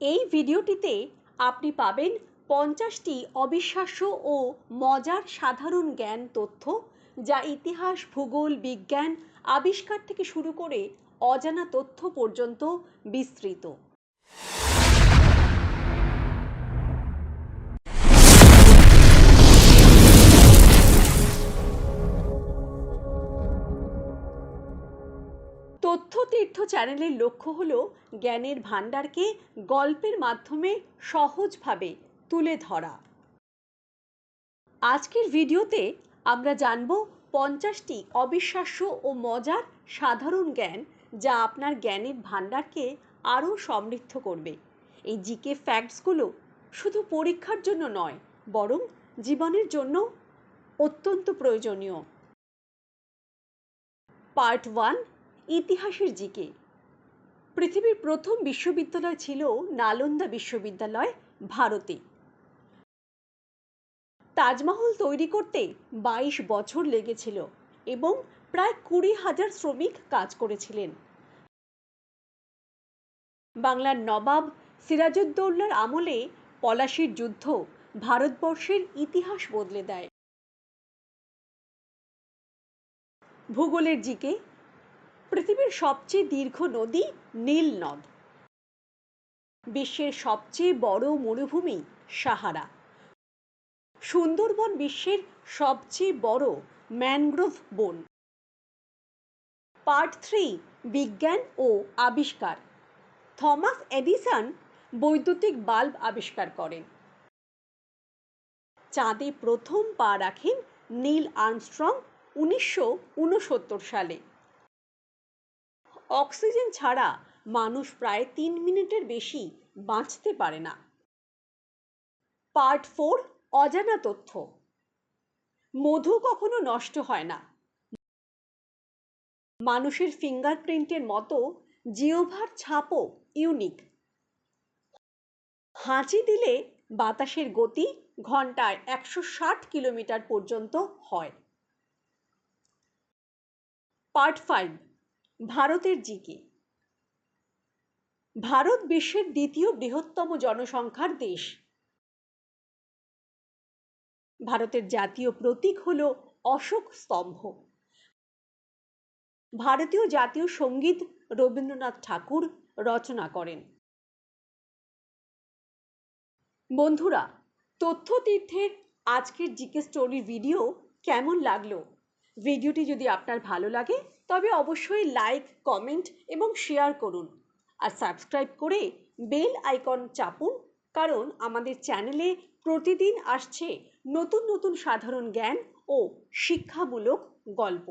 এই ভিডিওটিতে আপনি পাবেন পঞ্চাশটি অবিশ্বাস্য ও মজার সাধারণ জ্ঞান তথ্য যা ইতিহাস, ভূগোল, বিজ্ঞান, আবিষ্কার থেকে শুরু করে অজানা তথ্য পর্যন্ত বিস্তৃত। তথ্যতীর্থ চ্যানেলের লক্ষ্য হল জ্ঞানের ভাণ্ডারকে গল্পের মাধ্যমে সহজভাবে তুলে ধরা। আজকের ভিডিওতে আমরা জানব পঞ্চাশটি অবিশ্বাস্য ও মজার সাধারণ জ্ঞান যা আপনার জ্ঞানের ভাণ্ডারকে আরও সমৃদ্ধ করবে। এই জিকে ফ্যাক্টসগুলো শুধু পরীক্ষার জন্য নয়, বরং জীবনের জন্য অত্যন্ত প্রয়োজনীয়। পার্ট ওয়ান ইতিহাসের জিকে পৃথিবীর প্রথম বিশ্ববিদ্যালয় ছিল নালন্দা বিশ্ববিদ্যালয়, ভারতে। তাজমহল তৈরি করতে বাইশ বছর লেগেছিল এবং প্রায় কুড়ি হাজার শ্রমিক কাজ করেছিলেন। বাংলার নবাব সিরাজউদ্দৌলার আমলে পলাশির যুদ্ধ ভারতবর্ষের ইতিহাস বদলে দেয়। ভূগোলের জিকে পৃথিবীর সবচেয়ে দীর্ঘ নদী নীল নদ বিশ্বের সবচেয়ে বড় মরুভূমি সাহারা। সুন্দরবন বিশ্বের সবচেয়ে বড় ম্যানগ্রোভ বন। পার্ট থ্রি, বিজ্ঞান ও আবিষ্কার। থমাস এডিসন বৈদ্যুতিক বাল্ব আবিষ্কার করেন। চাঁদে প্রথম পা রাখেন নীল আর্মস্ট্রং উনিশশো উনসত্তর সালে। অক্সিজেন ছাড়া মানুষ প্রায় তিন মিনিটের বেশি বাঁচতে পারে না। পার্ট ফোর, অজানা তথ্য। মধু কখনো নষ্ট হয় না। মানুষের ফিঙ্গারপ্রিন্টের মতো জিওভার ছাপও ইউনিক। হাঁচি দিলে বাতাসের গতি ঘন্টায় একশো ষাট কিলোমিটার পর্যন্ত হয়। পার্ট ফাইভ ভারতের জিকে। ভারত বিশ্বের দ্বিতীয় বৃহত্তম জনসংখ্যার দেশ। ভারতের জাতীয় প্রতীক হল অশোক স্তম্ভ। ভারতীয় জাতীয় সংগীত রবীন্দ্রনাথ ঠাকুর রচনা করেন। বন্ধুরা তথ্য তীর্থের আজকের জিকে স্টোরির ভিডিও কেমন লাগল? ভিডিওটি যদি আপনার ভালো লাগে তবে অবশ্যই লাইক কমেন্ট এবং শেয়ার করুন। আর সাবস্ক্রাইব করে বেল আইকন চাপুন, কারণ আমাদের চ্যানেলে প্রতিদিন আসছে নতুন নতুন সাধারণ জ্ঞান ও শিক্ষামূলক গল্প।